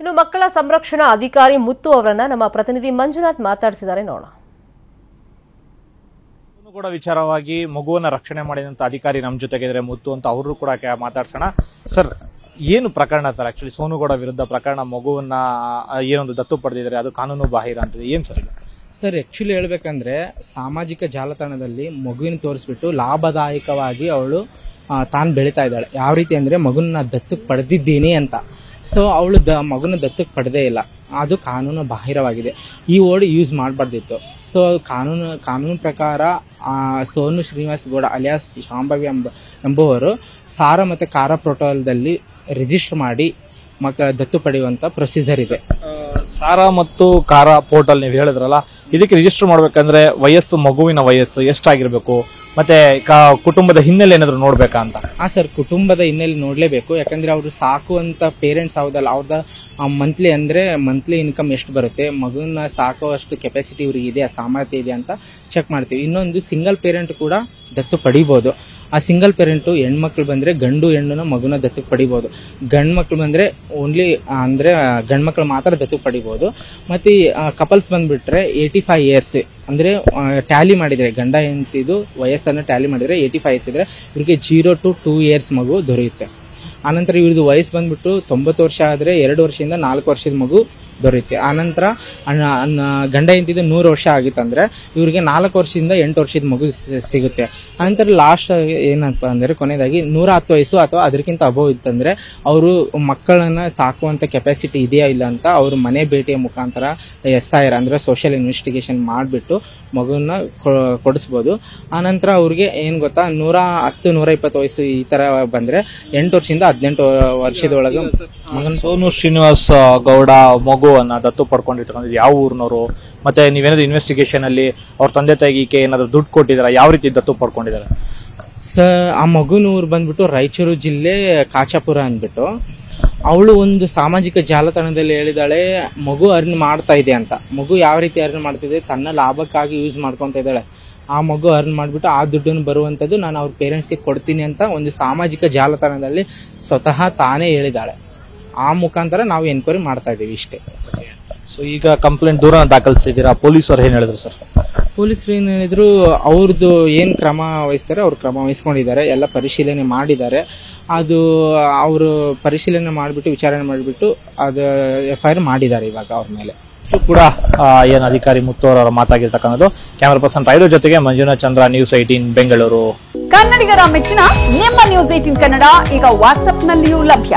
ಇನ್ನು ಮಕ್ಕಳ ಸಂರಕ್ಷಣಾ ಅಧಿಕಾರಿ ಮುತ್ತು ಅವರನ್ನ ನಮ್ಮ ಪ್ರತಿನಿಧಿ ಮಂಜುನಾಥ್ ಮಾತಾಡಿಸಿದ್ದಾರೆ ನೋಡೋಣ. ಕೂಡ ವಿಚಾರವಾಗಿ ಮಗುವನ್ನ ರಕ್ಷಣೆ ಮಾಡಿದಂತ ಅಧಿಕಾರಿ ನಮ್ಮ ಜೊತೆಗಿದ್ರೆ ಮುತ್ತು ಅಂತ ಅವರು ಕೂಡ ಮಾತಾಡ್ಸೋಣ. ಸರ್ ಏನು ಪ್ರಕರಣ ಸರ್? ಆಕ್ಚುಲಿ ಸೋನುಗೌಡ ವಿರುದ್ಧ ಪ್ರಕರಣ ಮಗುವನ್ನ ಏನೊಂದು ದತ್ತು ಪಡೆದಿದ್ದಾರೆ ಅದು ಕಾನೂನು ಬಾಹಿರ ಅಂತ ಏನು ಸರ್ ಸರ್ ಆಕ್ಚುಲಿ ಹೇಳ್ಬೇಕಂದ್ರೆ ಸಾಮಾಜಿಕ ಜಾಲತಾಣದಲ್ಲಿ ಮಗುವಿನ ತೋರಿಸ್ಬಿಟ್ಟು ಲಾಭದಾಯಕವಾಗಿ ಅವಳು ತಾನು ಬೆಳೀತಾ ಇದ್ದಾಳೆ. ಯಾವ ರೀತಿ ಅಂದ್ರೆ ಮಗುನ ದತ್ತು ಪಡೆದಿದ್ದೀನಿ ಅಂತ. ಸೊ ಅವಳು ದ, ಮಗನ ದತ್ತಕ್ಕೆ ಪಡೆದೇ ಇಲ್ಲ. ಅದು ಕಾನೂನು ಬಾಹಿರವಾಗಿದೆ. ಈ ವರ್ಡ್ ಯೂಸ್ ಮಾಡಬಾರ್ದಿತ್ತು. ಸೊ ಕಾನೂನು ಕಾನೂನು ಪ್ರಕಾರ ಸೋನು ಶ್ರೀನಿವಾಸ್ ಗೌಡ ಅಲಿಯಾಸ್ ಶಾಂಭವಿ ಎಂಬ, ಎಂಬುವರು ಸಾರ ಮತ್ತು ಕಾರ ಪ್ರೋಟೋಕಾಲ್ದಲ್ಲಿ ರಿಜಿಸ್ಟರ್ ಮಾಡಿ ಮಕ್ಕ ದತ್ತು ಪಡೆಯುವಂಥ ಪ್ರೊಸೀಜರ್ ಇದೆ. ಸಾರಾ ಮತ್ತು ಕಾರ ಪೋರ್ಟಲ್ ನೀವು ಹೇಳಿದ್ರಲ್ಲ, ಇದಕ್ಕೆ ರಿಜಿಸ್ಟರ್ ಮಾಡ್ಬೇಕಂದ್ರೆ ವಯಸ್ಸು, ಮಗುವಿನ ವಯಸ್ಸು ಎಷ್ಟಾಗಿರ್ಬೇಕು, ಮತ್ತೆ ಕುಟುಂಬದ ಹಿನ್ನೆಲೆ ಏನಾದ್ರು ನೋಡ್ಬೇಕಾ ಅಂತ? ಹಾ ಸರ್, ಕುಟುಂಬದ ಹಿನ್ನೆಲೆ ನೋಡ್ಲೇಬೇಕು. ಯಾಕಂದ್ರೆ ಅವರು ಸಾಕುವಂತ ಪೇರೆಂಟ್ಸ್ ಹೌದಲ್ಲ, ಅವ್ರದ ಮಂತ್ಲಿ ಅಂದ್ರೆ ಮಂತ್ಲಿ ಇನ್ಕಮ್ ಎಷ್ಟು ಬರುತ್ತೆ, ಮಗುನ ಸಾಕುವಷ್ಟು ಕೆಪಾಸಿಟಿ ಇವ್ರಿಗೆ ಇದೆ ಸಾಮರ್ಥ್ಯ ಇದೆ ಅಂತ ಚೆಕ್ ಮಾಡ್ತೀವಿ. ಇನ್ನೊಂದು ಸಿಂಗಲ್ ಪೇರೆಂಟ್ ಕೂಡ ದತ್ತು ಪಡಿಬೋದು. ಆ ಸಿಂಗಲ್ ಪೇರೆಂಟು ಹೆಣ್ಮಕ್ಳು ಬಂದರೆ ಗಂಡು ಹೆಣ್ಣುನ ಮಗುನ ದತ್ತು ಪಡಿಬೋದು. ಗಂಡು ಮಕ್ಳು ಬಂದರೆ ಓನ್ಲಿ ಅಂದರೆ ಗಂಡು ಮಕ್ಳು ಮಾತ್ರ ದತ್ತು ಪಡಿಬೋದು. ಮತ್ತು ಕಪಲ್ಸ್ ಬಂದುಬಿಟ್ರೆ ಏಯ್ಟಿ ಫೈವ್ ಇಯರ್ಸ್ ಅಂದರೆ ಟ್ಯಾಲಿ ಮಾಡಿದರೆ, ಗಂಡ ಹೆಂಡತಿದು ವಯಸ್ಸನ್ನು ಟ್ಯಾಲಿ ಮಾಡಿದರೆ ಏಯ್ಟಿ ಫೈವ್ ಇಯರ್ಸ್ ಇದ್ದರೆ ಇವರಿಗೆ ಜೀರೋ ಟು ಟೂ ಇಯರ್ಸ್ ಮಗು ದೊರೆಯುತ್ತೆ. ಆನಂತರ ಇವ್ರದ್ದು ವಯಸ್ಸು ಬಂದ್ಬಿಟ್ಟು ತೊಂಬತ್ತು ವರ್ಷ ಆದರೆ ಎರಡು ವರ್ಷದಿಂದ ನಾಲ್ಕು ವರ್ಷದ ಮಗು ದೊರೆಯುತ್ತೆ. ಆನಂತರ ಗಂಡ ಹೆಂಡತಿದು ನೂರು ವರ್ಷ ಆಗಿತ್ತಂದ್ರೆ ಇವರಿಗೆ ನಾಲ್ಕು ವರ್ಷದಿಂದ ಎಂಟು ವರ್ಷದ ಮಗು ಸಿಗುತ್ತೆ. ಆನಂತರ ಲಾಸ್ಟ್ ಏನಪ್ಪ ಅಂದ್ರೆ ಕೊನೆಯದಾಗಿ ನೂರ ಹತ್ತು ವಯಸ್ಸು ಅಥವಾ ಅದಕ್ಕಿಂತ ಅಭಾವ ಇತ್ತಂದ್ರೆ ಅವರು ಮಕ್ಕಳನ್ನ ಸಾಕುವಂತ ಕೆಪಾಸಿಟಿ ಇದೆಯಾ ಇಲ್ಲ ಅಂತ ಅವರು ಮನೆ ಭೇಟಿಯ ಮುಖಾಂತರ ಎಸ್ ಐ ಆರ್ ಅಂದ್ರೆ ಸೋಷಿಯಲ್ ಇನ್ವೆಸ್ಟಿಗೇಷನ್ ಮಾಡಿಬಿಟ್ಟು ಮಗುವನ್ನ ಕೊಡಿಸ್ಬೋದು. ಆನಂತರ ಅವ್ರಿಗೆ ಏನ್ ಗೊತ್ತಾ ನೂರ ಹತ್ತು ನೂರ ಇಪ್ಪತ್ತು ವಯಸ್ಸು ಈ ತರ ಬಂದ್ರೆ ಎಂಟು ವರ್ಷದಿಂದ ಹದಿನೆಂಟು ವರ್ಷದೊಳಗೆ ಮಗನ್ ಸೋನು ಶ್ರೀನಿವಾಸ್ ಗೌಡ ಗೌಡ ಮಗುವನ್ನ ದತ್ತು ಪಡ್ಕೊಂಡಿರ್ತಕ್ಕಂಥದ್ದು ಯಾವ ಊರಿನವರು ಮತ್ತೆ ನೀವೇನಾದ್ರು ಇನ್ವೆಸ್ಟಿಗೇಷನ್ ಅಲ್ಲಿ ಅವ್ರ ತಂದೆ ತಾಯಿಗೆ ಏನಾದ್ರು ದುಡ್ಡು ಕೊಟ್ಟಿದಾರ? ಯಾವ ರೀತಿ ದತ್ತು ಪಡ್ಕೊಂಡಿದ್ದಾರೆ ಸರ್ ಆ ಮಗುನ ಊರು ಬಂದ್ಬಿಟ್ಟು ರಾಯಚೂರು ಜಿಲ್ಲೆ ಕಾಚಾಪುರ ಅಂದ್ಬಿಟ್ಟು ಅವಳು ಒಂದು ಸಾಮಾಜಿಕ ಜಾಲತಾಣದಲ್ಲಿ ಹೇಳಿದಾಳೆ, ಮಗು ಅರ್ನ್ ಮಾಡ್ತಾ ಇದೆ ಅಂತ. ಮಗು ಯಾವ ರೀತಿ ಅರ್ನ್ ಮಾಡ್ತಿದೆ? ತನ್ನ ಲಾಭಕ್ಕಾಗಿ ಯೂಸ್ ಮಾಡ್ಕೊತಾ ಇದ್ದಾಳೆ. ಆ ಮಗು ಅರ್ನ್ ಮಾಡ್ಬಿಟ್ಟು ಆ ದುಡ್ಡನ್ನು ಬರುವಂಥದ್ದು ನಾನು ಅವ್ರ ಪೇರೆಂಟ್ಸಿಗೆ ಕೊಡ್ತೀನಿ ಅಂತ ಒಂದು ಸಾಮಾಜಿಕ ಜಾಲತಾಣದಲ್ಲಿ ಸ್ವತಃ ತಾನೇ ಹೇಳಿದಾಳೆ. ಆ ಮುಖಾಂತರ ನಾವು ಎನ್ಕ್ವೈರಿ ಮಾಡ್ತಾ ಇದ್ದೀವಿ ಇಷ್ಟೇ. ಸೊ ಈಗ ಕಂಪ್ಲೇಂಟ್ ದೂರ ದಾಖಲಿಸಿದ್ದೀರಾ? ಪೊಲೀಸರು ಏನು ಹೇಳಿದ್ರು ಸರ್? ಪೊಲೀಸರು ಏನು ಹೇಳಿದ್ರು ಅವ್ರದ್ದು ಏನು ಕ್ರಮ ವಹಿಸ್ತಾರೆ ಅವ್ರು ಕ್ರಮ ವಹಿಸ್ಕೊಂಡಿದ್ದಾರೆ ಎಲ್ಲ ಪರಿಶೀಲನೆ ಮಾಡಿದ್ದಾರೆ. ಅದು ಅವರು ಪರಿಶೀಲನೆ ಮಾಡಿಬಿಟ್ಟು ವಿಚಾರಣೆ ಮಾಡಿಬಿಟ್ಟು ಅದು ಎಫ್ ಐ ಆರ್ ಮಾಡಿದ್ದಾರೆ ಇವಾಗ ಅವ್ರ ಮೇಲೆ. ಇಷ್ಟು ಕೂಡ ಏನು ಅಧಿಕಾರಿ ಮುತ್ತೋರ್ ಅವರ ಮಾತಾಗಿರ್ತಕ್ಕಂಥದ್ದು. ಕ್ಯಾಮರಾ ಪರ್ಸನ್ ರೈಲು ಜೊತೆಗೆ ಮಂಜುನಾಥ್ ಚಂದ್ರ ನ್ಯೂಸ್ ಏಟೀನ್ ಬೆಂಗಳೂರು ಕನ್ನಡಿಗರ ಮೆಚ್ಚಿನ ನಿಮ್ಮ ನ್ಯೂಸ್ ಏಟೀನ್ ಕನ್ನಡ ಈಗ ವಾಟ್ಸ್ಆಪ್ನಲ್ಲಿಯೂ ಲಭ್ಯ.